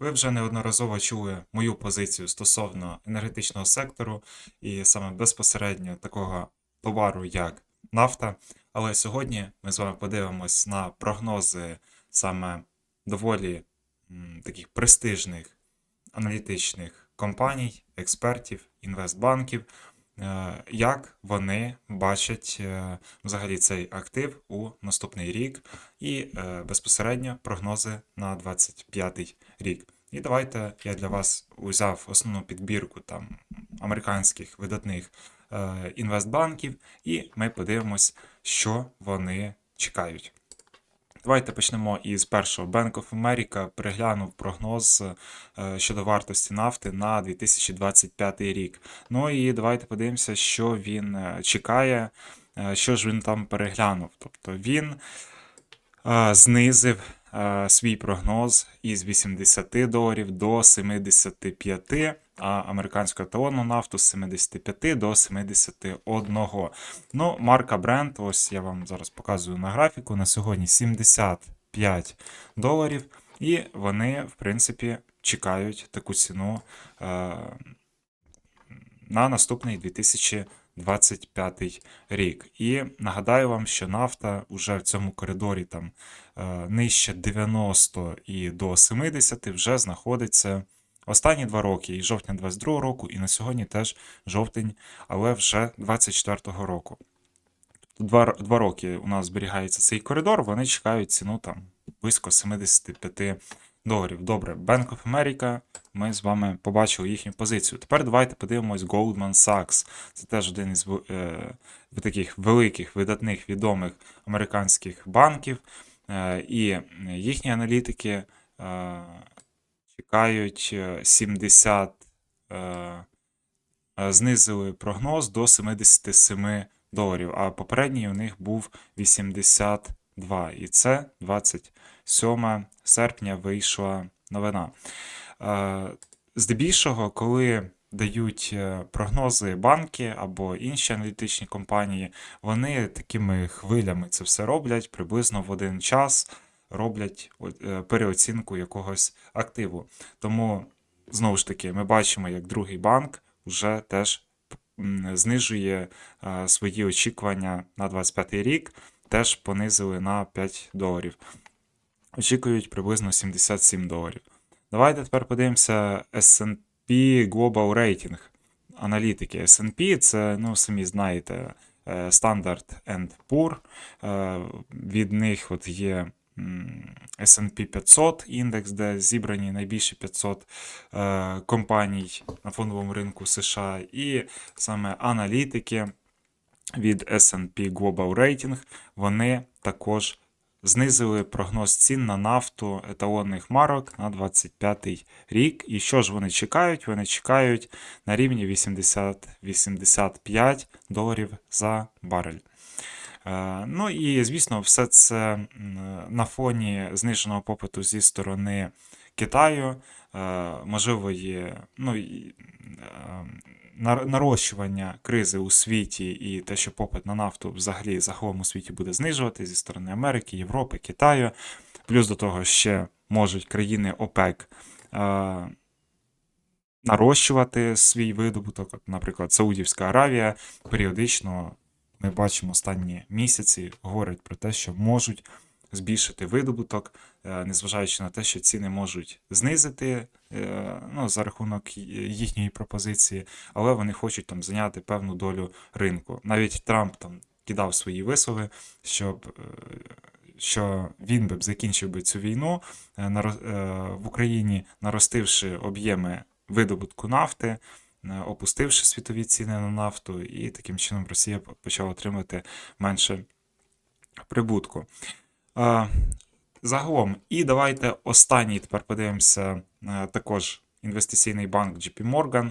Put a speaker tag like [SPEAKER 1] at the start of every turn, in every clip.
[SPEAKER 1] Ви вже неодноразово чули мою позицію стосовно енергетичного сектору і саме безпосередньо такого товару, як нафта. Але сьогодні ми з вами подивимось на прогнози саме доволі м, таких престижних аналітичних компаній, експертів, інвестбанків, як вони бачать е, взагалі цей актив у наступний рік і е, безпосередньо прогнози на 25 рік. І давайте я для вас узяв основну підбірку там американських видатних е, інвестбанків, і ми подивимось, що вони чекають. Давайте почнемо із першого. Bank of America переглянув прогноз е, щодо вартості нафти на 2025 рік. Ну і давайте подивимося, що він е, чекає, е, що ж він там переглянув. Тобто він знизив свій прогноз із 80 доларів до 75, а американську тонну нафту з 75 до 71. Ну, марка Brent, ось я вам зараз показую на графіку, на сьогодні 75 доларів, і вони, в принципі, чекають таку ціну е, на наступний 2025 рік. І нагадаю вам, що нафта вже в цьому коридорі там е, нижче 90 і до 70 вже знаходиться останні два роки, і жовтня 22 року, і на сьогодні теж жовтень, але вже 24 року. Два, два роки у нас зберігається цей коридор, вони чекають ціну там близько 75 доларів. Добре, Bank of America, ми з вами побачили їхню позицію. Тепер давайте подивимось Goldman Sachs. Це теж один із е, таких великих, видатних, відомих американських банків. Е, і їхні аналітики е, чекають е, 70, е, е, знизили прогноз до 77 доларів, а попередній у них був 82. І це 27 серпня вийшла новина. Е, Здебільшого, коли дають е, прогнози банки або інші аналітичні компанії, вони такими хвилями це все роблять приблизно в один час роблять е, переоцінку якогось активу. Тому, знову ж таки, ми бачимо, як другий банк вже теж знижує свої очікування на 25 рік, теж понизили на 5 доларів. Очікують приблизно 77 доларів. Давайте тепер подивимося S&P Global Rating. Аналітики S&P це, ну, самі знаєте, е, Standard Poor. Е, Від них от є S&P 500 індекс, де зібрані найбільші 500 е, компаній на фондовому ринку США, і саме аналітики від S&P Global Rating, вони також знизили прогноз цін на нафту еталонних марок на 25 рік. І що ж вони чекають? Вони чекають на рівні 80-85 доларів за барель. Е, Ну і звісно, все це на фоні зниженого попиту зі сторони Китаю, можливої ну, е, нар- нарощування кризи у світі і те, що попит на нафту взагалі загалом у світі буде знижувати зі сторони Америки, Європи, Китаю. Плюс до того ще можуть країни ОПЕК е, нарощувати свій видобуток. Наприклад, Саудівська Аравія періодично ми бачимо останні місяці, говорять про те, що можуть збільшити видобуток, е, незважаючи на те, що ціни можуть знизити е, ну, за рахунок їхньої пропозиції, але вони хочуть там зайняти певну долю ринку. Навіть Трамп там кидав свої вислови, щоб. е, Що він би закінчив би цю війну в Україні, наростивши об'єми видобутку нафти, опустивши світові ціни на нафту, і таким чином Росія почала отримати менше прибутку. Загалом, і давайте останній тепер подивимося е, також інвестиційний банк JP Morgan.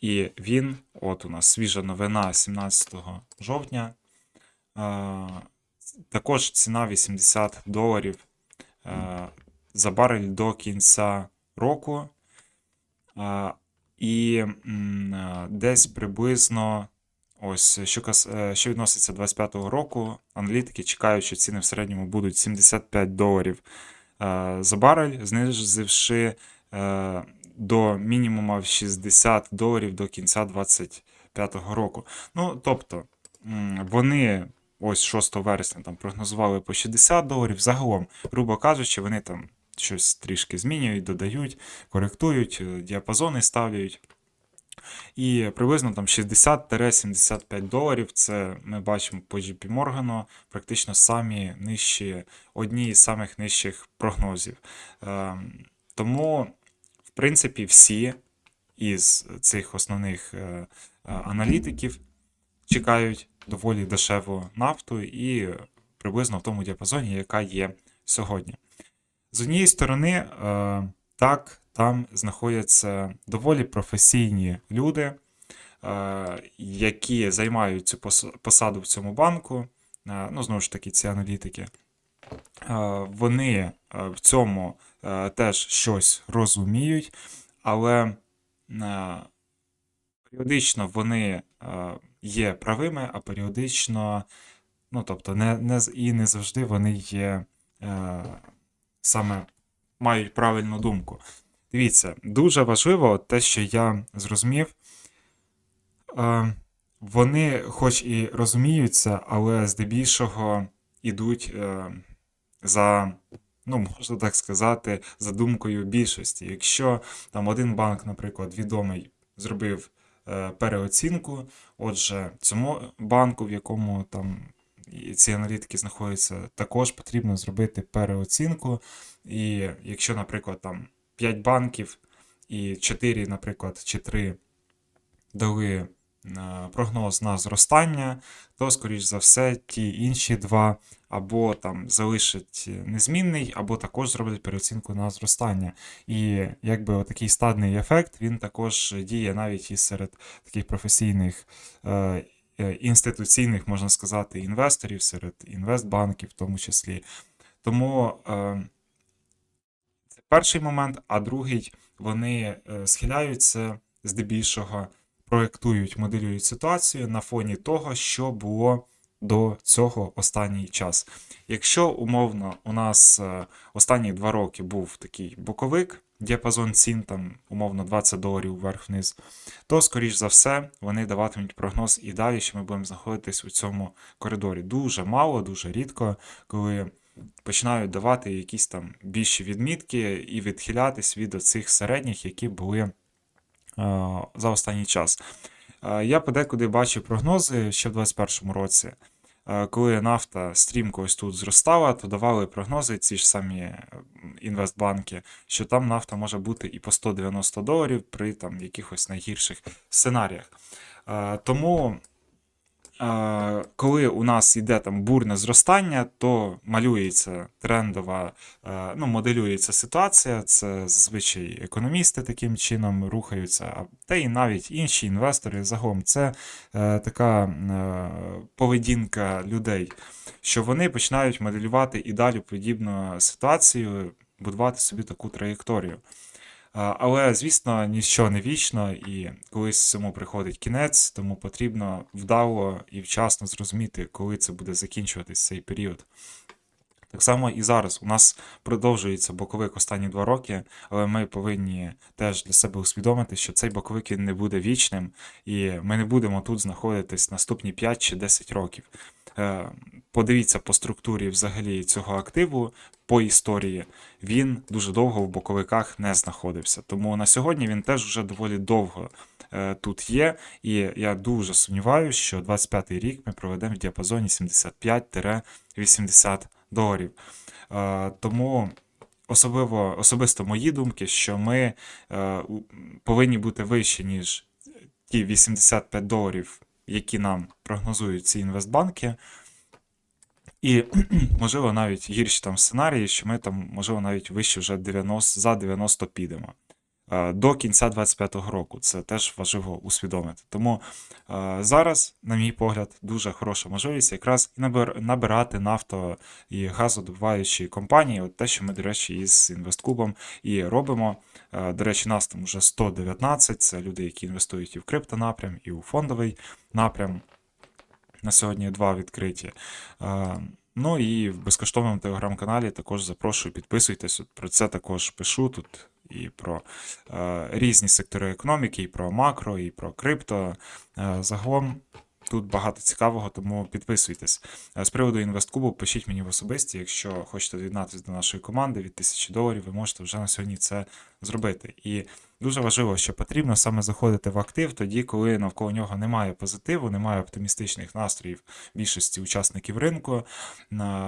[SPEAKER 1] І він, от у нас свіжа новина 17 жовтня. Також ціна 80 доларів е, за барель до кінця року. І е, десь приблизно Ось, що, е, що відноситься до 25-го року, аналітики чекають, що ціни в середньому будуть 75 доларів е, за барель, знизивши е, до мінімума в 60 доларів до кінця 2025 року. Ну, тобто, вони ось 6 вересня там прогнозували по 60 доларів. Загалом, грубо кажучи, вони там щось трішки змінюють, додають, коректують, е, діапазони ставлять. І приблизно там 60-75 доларів. Це ми бачимо по JP Morgan, практично самі нижчі, одні із самих нижчих прогнозів. Ем, Тому, в принципі, всі із цих основних е, е, аналітиків чекають доволі дешеву нафту і приблизно в тому діапазоні, яка є сьогодні. З однієї сторони, е, так, там знаходяться доволі професійні люди, е, які займають цю посаду в цьому банку. Е, Ну, знову ж таки, ці аналітики. Е, Вони в цьому теж щось розуміють, але періодично вони є правими, а періодично, ну тобто, не, не, і не завжди вони є саме мають правильну думку. Дивіться, дуже важливо те, що я зрозумів. Е, вони, хоч і розуміються, але здебільшого йдуть е, за, ну, можна так сказати, за думкою більшості. Якщо там один банк, наприклад, відомий, зробив е, переоцінку, отже, цьому банку, в якому там ці аналітики знаходяться, також потрібно зробити переоцінку. І якщо, наприклад, там 5 банків і 4, наприклад, чи 3 дали е, прогноз на зростання, то, скоріш за все, ті інші два або там залишать незмінний, або також зроблять переоцінку на зростання. І якби отакий стадний ефект він також діє навіть і серед таких професійних е, е, інституційних, можна сказати, інвесторів, серед інвестбанків в тому числі. Тому е, перший момент, а другий вони е, схиляються здебільшого, проєктують, моделюють ситуацію на фоні того, що було до цього останній час. Якщо умовно у нас е, останні два роки був такий боковик, діапазон цін там умовно 20 доларів вверх-вниз, то, скоріш за все, вони даватимуть прогноз і далі, що ми будемо знаходитись у цьому коридорі. Дуже мало, дуже рідко, коли починають давати якісь там більші відмітки і відхилятись від оцих середніх, які були е, за останній час. Е, Я подекуди бачив прогнози ще в 2021 році. Е, Коли нафта стрімко ось тут зростала, то давали прогнози ці ж самі інвестбанки, що там нафта може бути і по 190 доларів при там якихось найгірших сценаріях. Тому коли у нас йде там бурне зростання, то малюється трендова, е, ну, моделюється ситуація. Це зазвичай економісти таким чином рухаються, а та й навіть інші інвестори загалом. Це е, така е, поведінка людей, що вони починають моделювати і далі подібну ситуацію, будувати собі таку траєкторію. Але, звісно, ніщо не вічно, і колись цьому приходить кінець, тому потрібно вдало і вчасно зрозуміти, коли це буде закінчуватись цей період. Так само і зараз у нас продовжується боковик останні два роки, але ми повинні теж для себе усвідомити, що цей боковик він не буде вічним, і ми не будемо тут знаходитись наступні 5 чи 10 років. Е, Подивіться по структурі взагалі цього активу, по історії. Він дуже довго в боковиках не знаходився. Тому на сьогодні він теж вже доволі довго е, тут є. І я дуже сумніваюся, що 25-й рік ми проведемо в діапазоні 75-80 доларів. Е, тому особливо, особисто мої думки, що ми е, повинні бути вищі, ніж ті 85 доларів, які нам прогнозують ці інвестбанки. І, можливо, навіть гірші там сценарії, що ми там, можливо, навіть вище вже 90, за 90 підемо. Е, До кінця 25-го року це теж важливо усвідомити. Тому е, зараз, на мій погляд, дуже хороша можливість якраз і набир- набирати нафто і газодобуваючі компанії. От те, що ми, до речі, із інвесткубом і робимо. Е, До речі, нас там вже 119. Це люди, які інвестують і в криптонапрям, і у фондовий напрям. На сьогодні два відкриті. Ну і в безкоштовному телеграм-каналі також запрошую, підписуйтесь. Про це також пишу. Тут і про е, різні сектори економіки, і про макро, і про крипто. Е, загалом тут багато цікавого, тому підписуйтесь. Е, З приводу інвесткубу пишіть мені в особисті, якщо хочете доєднатися до нашої команди від 1000 доларів, ви можете вже на сьогодні це зробити. І дуже важливо, що потрібно саме заходити в актив тоді, коли навколо нього немає позитиву, немає оптимістичних настроїв більшості учасників ринку,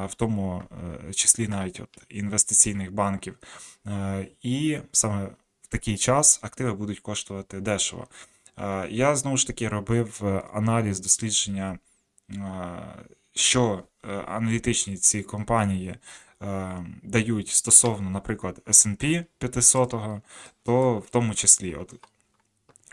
[SPEAKER 1] в тому е, числі навіть от інвестиційних банків. Е, І саме в такий час активи будуть коштувати дешево. Е, Я знову ж таки робив аналіз дослідження, що аналітичні ці компанії дають стосовно, наприклад, S&P 500, то в тому числі, от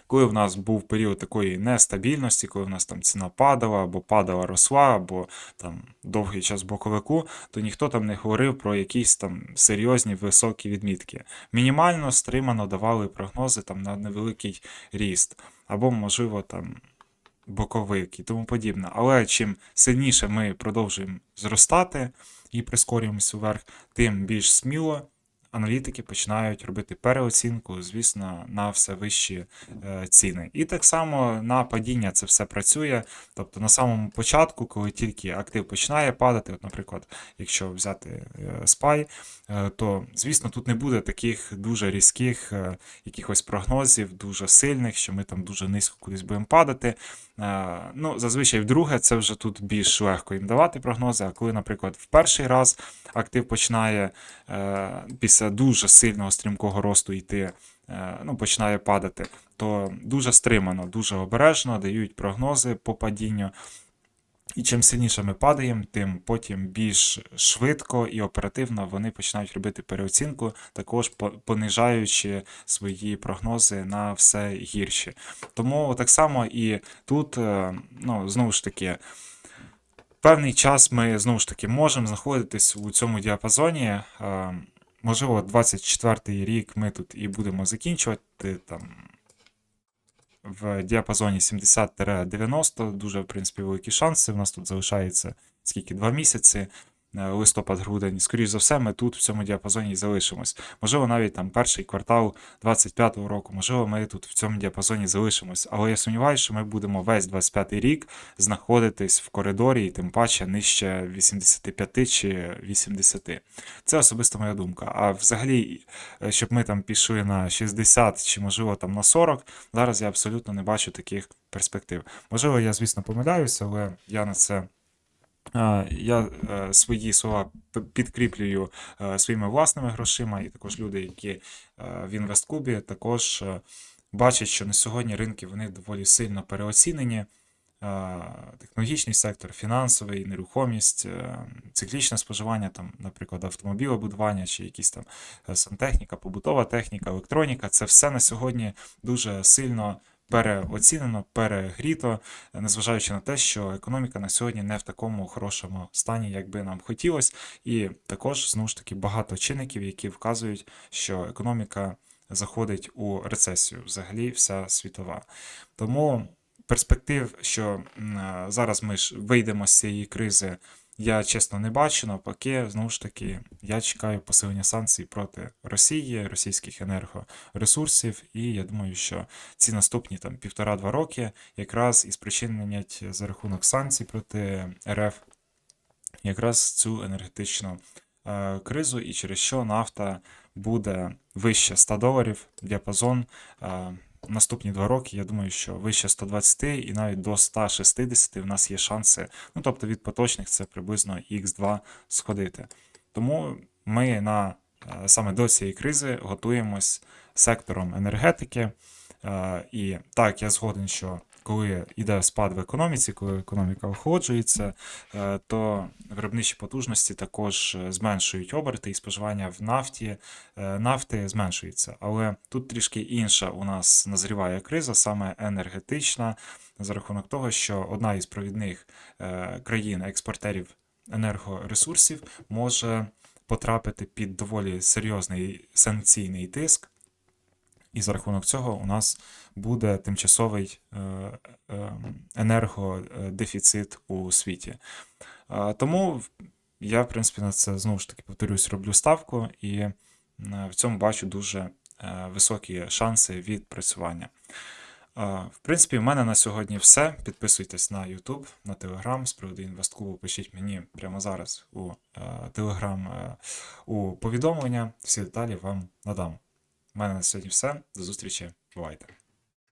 [SPEAKER 1] коли в нас був період такої нестабільності, коли в нас там ціна падала, або падала росла, або там довгий час боковику, то ніхто там не говорив про якісь там серйозні високі відмітки. Мінімально стримано давали прогнози там на невеликий ріст, або, можливо, там боковик і тому подібне. Але чим сильніше ми продовжуємо зростати і прискорюємося вверх, тим більш сміло аналітики починають робити переоцінку, звісно, на все вищі е, ціни. І так само на падіння це все працює. Тобто на самому початку, коли тільки актив починає падати, от, наприклад, якщо взяти е, SPY, е, то звісно тут не буде таких дуже різких е, якихось прогнозів, дуже сильних, що ми там дуже низько кудись будемо падати. Е, Ну, зазвичай вдруге це вже тут більш легко їм давати прогнози. А коли, наприклад, в перший раз актив починає е, після дуже сильного стрімкого росту йти, е, ну, починає падати, то дуже стримано, дуже обережно дають прогнози по падінню. І чим сильніше ми падаємо, тим потім більш швидко і оперативно вони починають робити переоцінку, також понижаючи свої прогнози на все гірші. Тому так само і тут, е, ну, знову ж таки, певний час ми знову ж таки можемо знаходитись у цьому діапазоні. Е, Можливо, 24-й рік ми тут і будемо закінчувати там в діапазоні 70-90. Дуже, в принципі, великі шанси. У нас тут залишається скільки? Два місяці. Е, Листопад-грудень, скоріш за все, ми тут в цьому діапазоні залишимось. Можливо, навіть там перший квартал 25-го року, можливо, ми тут в цьому діапазоні залишимось. Але я сумніваюся, що ми будемо весь 25-й рік знаходитись в коридорі, і тим паче нижче 85 чи 80. Це особисто моя думка. А взагалі, е, щоб ми там пішли на 60 чи можливо там на 40, зараз я абсолютно не бачу таких перспектив. Можливо, я, звісно, помиляюся, але я на це. Е, Я е, свої слова підкріплюю е, своїми власними грошима, і також люди, які в інвесткубі, також бачать, що на сьогодні ринки вони доволі сильно переоцінені. Технологічний сектор, фінансовий, нерухомість, циклічне споживання, там, наприклад, автомобілебудування чи якісь там сантехніка, побутова техніка, електроніка це все на сьогодні дуже сильно переоцінено, перегріто, незважаючи на те, що економіка на сьогодні не в такому хорошому стані, як би нам хотілося. І також знову ж таки багато чинників, які вказують, що економіка заходить у рецесію, взагалі вся світова. Тому перспектив, що е, зараз ми ж вийдемо з цієї кризи, я чесно не бачу. Навпаки, знову ж таки, я чекаю посилення санкцій проти Росії, російських енергоресурсів, і я думаю, що ці наступні там півтора-два роки якраз і спричинять за рахунок санкцій проти РФ якраз цю енергетичну е, кризу, і через що нафта буде вище 100 доларів діапазон. Е, Наступні два роки, я думаю, що вище 120 і навіть до 160 в нас є шанси. Ну тобто від поточних це приблизно X2 сходити. Тому ми на е, саме до цієї кризи готуємось сектором енергетики. Е, І так, я згоден, що коли йде спад в економіці, коли економіка охолоджується, е, то виробничі потужності також е, зменшують оберти і споживання в нафті е, нафти зменшується. Але тут трішки інша у нас назріває криза, саме енергетична, за рахунок того, що одна із провідних країн-експортерів енергоресурсів може потрапити під доволі серйозний санкційний тиск. І за рахунок цього у нас буде тимчасовий е, е, енергодефіцит у світі. Тому я, в принципі, на це знову ж таки повторюсь, роблю ставку і е, в цьому бачу дуже високі шанси відпрацювання. В принципі, в мене на сьогодні все. Підписуйтесь на YouTube, на Telegram з приводу інвестклубу. Пишіть мені прямо зараз у Telegram у повідомлення. Всі деталі вам надам. У мене на сьогодні все. До зустрічі. Бувайте.